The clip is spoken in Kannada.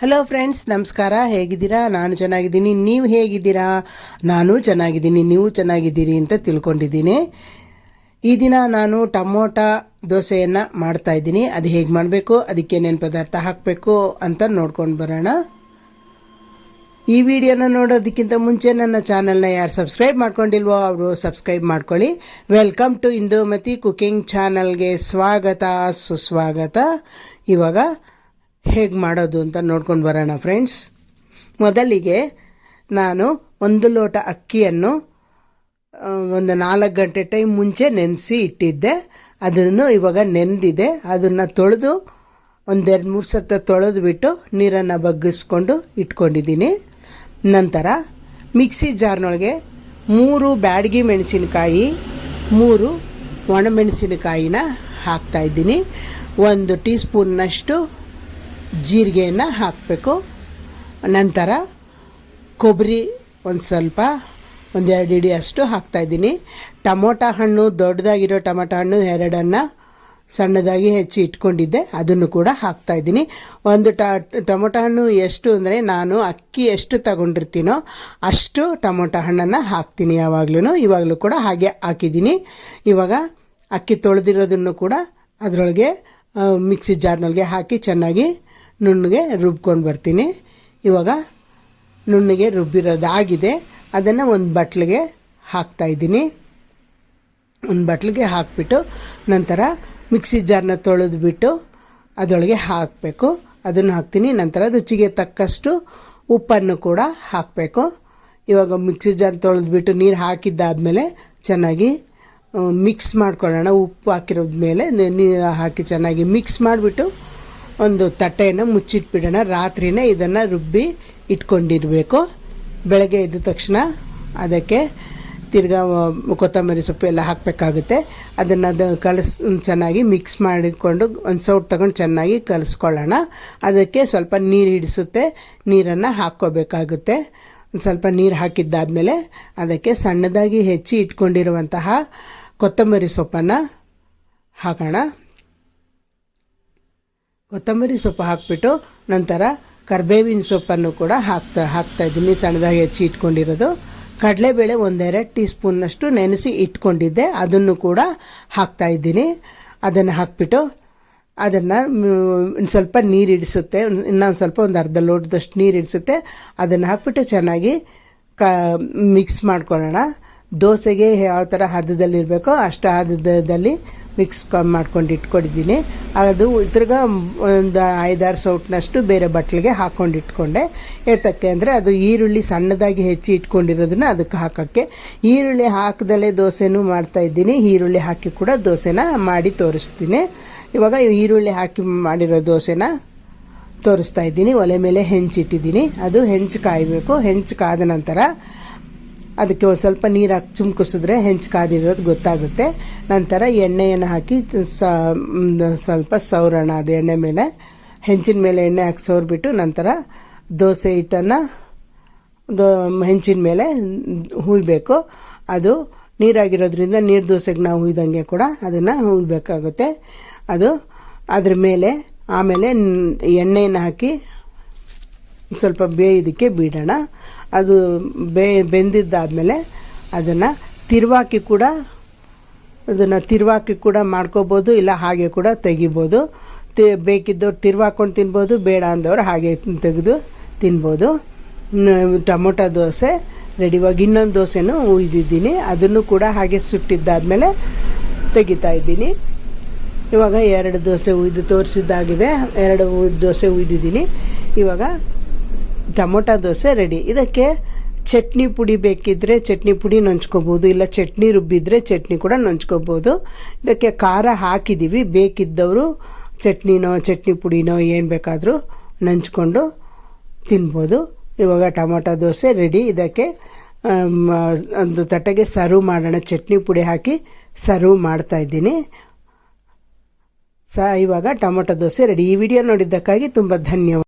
ಹಲೋ ಫ್ರೆಂಡ್ಸ್ ನಮಸ್ಕಾರ. ಹೇಗಿದ್ದೀರಾ? ನಾನು ಚೆನ್ನಾಗಿದ್ದೀನಿ. ನೀವು ಹೇಗಿದ್ದೀರಾ? ನಾನು ಚೆನ್ನಾಗಿದ್ದೀನಿ. ನೀವು ಚೆನ್ನಾಗಿದ್ದೀರಿ ಅಂತ ತಿಳ್ಕೊಂಡಿದ್ದೀನಿ. ಈ ದಿನ ನಾನು ಟಮೋಟ ದೋಸೆಯನ್ನು ಮಾಡ್ತಾ ಇದ್ದೀನಿ. ಅದು ಹೇಗೆ ಮಾಡಬೇಕು? ಅದಕ್ಕೆ ಏನೇನು ಪದಾರ್ಥ ಹಾಕಬೇಕು ಅಂತ ನೋಡ್ಕೊಂಡು ಬರೋಣ. ಈ ವಿಡಿಯೋನ ನೋಡೋದಕ್ಕಿಂತ ಮುಂಚೆ ನನ್ನ ಚಾನಲ್ನ ಯಾರು ಸಬ್ಸ್ಕ್ರೈಬ್ ಮಾಡ್ಕೊಂಡಿಲ್ವೋ ಅವರು ಸಬ್ಸ್ಕ್ರೈಬ್ ಮಾಡ್ಕೊಳ್ಳಿ. ವೆಲ್ಕಮ್ ಟು ಇಂದುಮತಿ ಕುಕಿಂಗ್ ಚಾನಲ್ಗೆ ಸ್ವಾಗತ, ಸುಸ್ವಾಗತ. ಇವಾಗ ಹೇಗೆ ಮಾಡೋದು ಅಂತ ನೋಡ್ಕೊಂಡು ಬರೋಣ ಫ್ರೆಂಡ್ಸ್ ಮೊದಲಿಗೆ ನಾನು ಒಂದು ಲೋಟ ಅಕ್ಕಿಯನ್ನು ಒಂದು ನಾಲ್ಕು ಗಂಟೆ ಟೈಮ್ ಮುಂಚೆ ನೆನೆಸಿ ಇಟ್ಟಿದ್ದೆ. ಅದನ್ನು ಇವಾಗ ನೆನೆದಿದೆ. ಅದನ್ನು ತೊಳೆದು ಒಂದೆರಡು ಮೂರು ಸತ ತೊಳೆದು ಬಿಟ್ಟು ನೀರನ್ನು ಬಗ್ಗಿಸ್ಕೊಂಡು ಇಟ್ಕೊಂಡಿದ್ದೀನಿ. ನಂತರ ಮಿಕ್ಸಿ ಜಾರ್ನೊಳಗೆ ಮೂರು ಬ್ಯಾಡಗಿ ಮೆಣಸಿನಕಾಯಿ, ಮೂರು ಒಣಮೆಣಸಿನಕಾಯಿನ ಹಾಕ್ತಾಯಿದ್ದೀನಿ ಒಂದು ಟೀ ಸ್ಪೂನ್ನಷ್ಟು ಜೀರಿಗೆಯನ್ನು ಹಾಕಬೇಕು. ನಂತರ ಕೊಬ್ಬರಿ ಒಂದು ಸ್ವಲ್ಪ ಒಂದೆರಡು ಇಡಿ ಅಷ್ಟು ಹಾಕ್ತಾಯಿದ್ದೀನಿ ಟೊಮೊಟೊ ಹಣ್ಣು, ದೊಡ್ಡದಾಗಿರೋ ಟೊಮೊಟೊ ಹಣ್ಣು ಎರಡನ್ನು ಸಣ್ಣದಾಗಿ ಹೆಚ್ಚಿ ಇಟ್ಕೊಂಡಿದ್ದೆ. ಅದನ್ನು ಕೂಡ ಹಾಕ್ತಾಯಿದ್ದೀನಿ ಒಂದು ಟೊಮೊಟೊ ಹಣ್ಣು ಎಷ್ಟು ಅಂದರೆ ನಾನು ಅಕ್ಕಿ ಎಷ್ಟು ತಗೊಂಡಿರ್ತೀನೋ ಅಷ್ಟು ಟೊಮೊಟೊ ಹಣ್ಣನ್ನು ಹಾಕ್ತೀನಿ ಯಾವಾಗಲೂ ಇವಾಗಲೂ ಕೂಡ ಹಾಗೆ ಹಾಕಿದ್ದೀನಿ. ಇವಾಗ ಅಕ್ಕಿ ತೊಳೆದಿರೋದನ್ನು ಕೂಡ ಅದರೊಳಗೆ ಮಿಕ್ಸಿ ಜಾರ್ನೊಳಗೆ ಹಾಕಿ ಚೆನ್ನಾಗಿ ನುಣ್ಣಗೆ ರುಬ್ಕೊಂಡು ಬರ್ತೀನಿ. ಇವಾಗ ನುಣ್ಣಗೆ ರುಬ್ಬಿರೋದಾಗಿದೆ. ಅದನ್ನು ಒಂದು ಬಟ್ಲಿಗೆ ಹಾಕ್ತಾಯಿದ್ದೀನಿ ಒಂದು ಬಟ್ಲಿಗೆ ಹಾಕಿಬಿಟ್ಟು ನಂತರ ಮಿಕ್ಸಿ ಜಾರ್ನ ತೊಳೆದ್ಬಿಟ್ಟು ಅದರೊಳಗೆ ಹಾಕಬೇಕು. ಅದನ್ನು ಹಾಕ್ತೀನಿ. ನಂತರ ರುಚಿಗೆ ತಕ್ಕಷ್ಟು ಉಪ್ಪನ್ನು ಕೂಡ ಹಾಕಬೇಕು. ಇವಾಗ ಮಿಕ್ಸಿ ಜಾರ್ ತೊಳೆದ್ಬಿಟ್ಟು ನೀರು ಹಾಕಿದ್ದಾದಮೇಲೆ ಚೆನ್ನಾಗಿ ಮಿಕ್ಸ್ ಮಾಡ್ಕೊಳ್ಳೋಣ. ಉಪ್ಪು ಹಾಕಿರೋದ ಮೇಲೆ ನೀರು ಹಾಕಿ ಚೆನ್ನಾಗಿ ಮಿಕ್ಸ್ ಮಾಡಿಬಿಟ್ಟು ಒಂದು ತಟ್ಟೆಯನ್ನು ಮುಚ್ಚಿಟ್ಬಿಡೋಣ. ರಾತ್ರಿನೇ ಇದನ್ನು ರುಬ್ಬಿ ಇಟ್ಕೊಂಡಿರಬೇಕು. ಬೆಳಗ್ಗೆ ಎದ್ದ ತಕ್ಷಣ ಅದಕ್ಕೆ ತಿರ್ಗಾ ಕೊತ್ತಂಬರಿ ಸೊಪ್ಪು ಎಲ್ಲ ಹಾಕಬೇಕಾಗುತ್ತೆ. ಅದನ್ನು ಅದು ಕಲಸ್, ಚೆನ್ನಾಗಿ ಮಿಕ್ಸ್ ಮಾಡಿಕೊಂಡು ಒಂದು ಸೌಟ್ ತಗೊಂಡು ಚೆನ್ನಾಗಿ ಕಲಿಸ್ಕೊಳ್ಳೋಣ. ಅದಕ್ಕೆ ಸ್ವಲ್ಪ ನೀರು ಹಿಡಿಸುತ್ತೆ. ನೀರನ್ನು ಹಾಕ್ಕೋಬೇಕಾಗುತ್ತೆ. ಒಂದು ಸ್ವಲ್ಪ ನೀರು ಹಾಕಿದ್ದಾದಮೇಲೆ ಅದಕ್ಕೆ ಸಣ್ಣದಾಗಿ ಹೆಚ್ಚಿ ಇಟ್ಕೊಂಡಿರುವಂತಹ ಕೊತ್ತಂಬರಿ ಸೊಪ್ಪನ್ನು ಹಾಕೋಣ. ಕೊತ್ತಂಬರಿ ಸೊಪ್ಪು ಹಾಕಿಬಿಟ್ಟು ನಂತರ ಕರ್ಬೇವಿನ ಸೊಪ್ಪನ್ನು ಕೂಡ ಹಾಕ್ತಾ ಹಾಕ್ತಾ ಇದ್ದೀನಿ. ಸಣ್ಣದಾಗಿ ಹೆಚ್ಚಿ ಇಟ್ಕೊಂಡಿರೋದು. ಕಡಲೆಬೇಳೆ ಒಂದೆರಡು ಟೀ ಸ್ಪೂನ್ನಷ್ಟು ನೆನೆಸಿ ಇಟ್ಕೊಂಡಿದ್ದೆ. ಅದನ್ನು ಕೂಡ ಹಾಕ್ತಾ ಇದ್ದೀನಿ. ಅದನ್ನು ಹಾಕ್ಬಿಟ್ಟು ಅದನ್ನು ಸ್ವಲ್ಪ ನೀರು ಇಡಿಸುತ್ತೆ. ಇನ್ನೊಂದು ಸ್ವಲ್ಪ ಒಂದು ಅರ್ಧ ಲೋಟದಷ್ಟು ನೀರು ಇಡಿಸುತ್ತೆ. ಅದನ್ನು ಹಾಕ್ಬಿಟ್ಟು ಚೆನ್ನಾಗಿ ಕ, ಮಿಕ್ಸ್ ಮಾಡ್ಕೊಳ್ಳೋಣ. ದೋಸೆಗೆ ಯಾವ ಥರ ಹದದಲ್ಲಿರಬೇಕೋ ಅಷ್ಟು ಹದದಲ್ಲಿ ಮಿಕ್ಸ್ ಮಾಡ್ಕೊಂಡು ಇಟ್ಕೊಂಡಿದ್ದೀನಿ. ಅದು ತಿರ್ಗಾ ಒಂದು ಐದಾರು ಸೌಟ್ನಷ್ಟು ಬೇರೆ ಬಟ್ಲಿಗೆ ಹಾಕ್ಕೊಂಡು ಇಟ್ಕೊಂಡೆ. ಏತಕ್ಕೆ ಅಂದರೆ ಅದು ಈರುಳ್ಳಿ ಸಣ್ಣದಾಗಿ ಹೆಚ್ಚಿ ಇಟ್ಕೊಂಡಿರೋದನ್ನ ಅದಕ್ಕೆ ಹಾಕೋಕ್ಕೆ. ಈರುಳ್ಳಿ ಹಾಕದಲ್ಲೇ ದೋಸೆನೂ ಮಾಡ್ತಾ ಇದ್ದೀನಿ. ಈರುಳ್ಳಿ ಹಾಕಿ ಕೂಡ ದೋಸೆನ ಮಾಡಿ ತೋರಿಸ್ತೀನಿ. ಇವಾಗ ಈರುಳ್ಳಿ ಹಾಕಿ ಮಾಡಿರೋ ದೋಸೆನ ತೋರಿಸ್ತಾ ಇದ್ದೀನಿ. ಒಲೆ ಮೇಲೆ ಹೆಂಚಿಟ್ಟಿದ್ದೀನಿ. ಅದು ಹೆಂಚು ಕಾಯಬೇಕು. ಹೆಂಚು ಕಾದ ನಂತರ ಅದಕ್ಕೆ ಒಂದು ಸ್ವಲ್ಪ ನೀರು ಹಾಕಿ ಚುಮ್ಕಿಸಿದ್ರೆ ಹೆಂಚು ಕಾದಿರೋದು ಗೊತ್ತಾಗುತ್ತೆ. ನಂತರ ಎಣ್ಣೆಯನ್ನು ಹಾಕಿ ಸ್ವಲ್ಪ ಸವರೋಣ, ಅದು ಎಣ್ಣೆ ಮೇಲೆ, ಹೆಂಚಿನ ಮೇಲೆ ಎಣ್ಣೆ ಹಾಕಿ ಸೌರ್ಬಿಟ್ಟು ನಂತರ ದೋಸೆ ಹಿಟ್ಟನ್ನು ದೋ, ಹೆಂಚಿನ ಮೇಲೆ ಹುಯ್ಬೇಕು. ಅದು ನೀರಾಗಿರೋದ್ರಿಂದ ನೀರು ದೋಸೆಗೆ ನಾವು ಹುಯ್ದಂಗೆ ಕೂಡ ಅದನ್ನು ಹುಯ್ಬೇಕಾಗುತ್ತೆ. ಅದು ಅದ್ರ ಮೇಲೆ, ಆಮೇಲೆ ಎಣ್ಣೆಯನ್ನು ಹಾಕಿ ಸ್ವಲ್ಪ ಬೇಯೋದಕ್ಕೆ ಬಿಡೋಣ. ಅದು ಬೇ, ಬೆಂದಿದ್ದಾದಮೇಲೆ ಅದನ್ನು ತಿರುವಾಕಿ ಕೂಡ, ಅದನ್ನು ತಿರುವಾಕಿ ಕೂಡ ಮಾಡ್ಕೋಬೋದು, ಇಲ್ಲ ಹಾಗೆ ಕೂಡ ತೆಗಿಬೋದು. ತಿ, ಬೇಕಿದ್ದವ್ರು ತಿರುವಾಕೊಂಡು ತಿನ್ಬೋದು, ಬೇಡ ಅಂದವ್ರು ಹಾಗೆ ತೆಗೆದು ತಿನ್ಬೋದು. ಟೊಮೊಟೊ ದೋಸೆ ರೆಡಿವಾಗಿ ಇನ್ನೊಂದು ದೋಸೆನೂ ಉಯ್ದಿದ್ದೀನಿ. ಅದನ್ನು ಕೂಡ ಹಾಗೆ ಸುಟ್ಟಿದ್ದಾದಮೇಲೆ ತೆಗಿತಾ ಇದ್ದೀನಿ. ಇವಾಗ ಎರಡು ದೋಸೆ ಉಯ್ದು ತೋರಿಸಿದ್ದಾಗಿದೆ. ಎರಡು ದೋಸೆ ಉಯ್ದಿದ್ದೀನಿ. ಇವಾಗ ಟೊಮೊಟೊ ದೋಸೆ ರೆಡಿ. ಇದಕ್ಕೆ ಚಟ್ನಿ ಪುಡಿ ಬೇಕಿದ್ದರೆ ಚಟ್ನಿ ಪುಡಿ ನಂಚ್ಕೋಬೋದು, ಇಲ್ಲ ಚಟ್ನಿ ರುಬ್ಬಿದ್ರೆ ಚಟ್ನಿ ಕೂಡ ನಂಚ್ಕೋಬೋದು. ಇದಕ್ಕೆ ಖಾರ ಹಾಕಿದ್ದೀವಿ ಬೇಕಿದ್ದವರು ಚಟ್ನಿನೋ, ಚಟ್ನಿ ಪುಡಿನೋ ಏನು ಬೇಕಾದರೂ ನಂಚ್ಕೊಂಡು ತಿನ್ಬೋದು. ಇವಾಗ ಟೊಮೊಟೊ ದೋಸೆ ರೆಡಿ. ಇದಕ್ಕೆ ಒಂದು ತಟ್ಟೆಗೆ ಸರ್ವ್ ಮಾಡೋಣ. ಚಟ್ನಿ ಪುಡಿ ಹಾಕಿ ಸರ್ವ್ ಮಾಡ್ತಾ ಇದ್ದೀನಿ. ಸ, ಇವಾಗ ಟೊಮೊಟೊ ದೋಸೆ ರೆಡಿ. ಈ ವಿಡಿಯೋ ನೋಡಿದ್ದಕ್ಕಾಗಿ ತುಂಬ ಧನ್ಯವಾದ.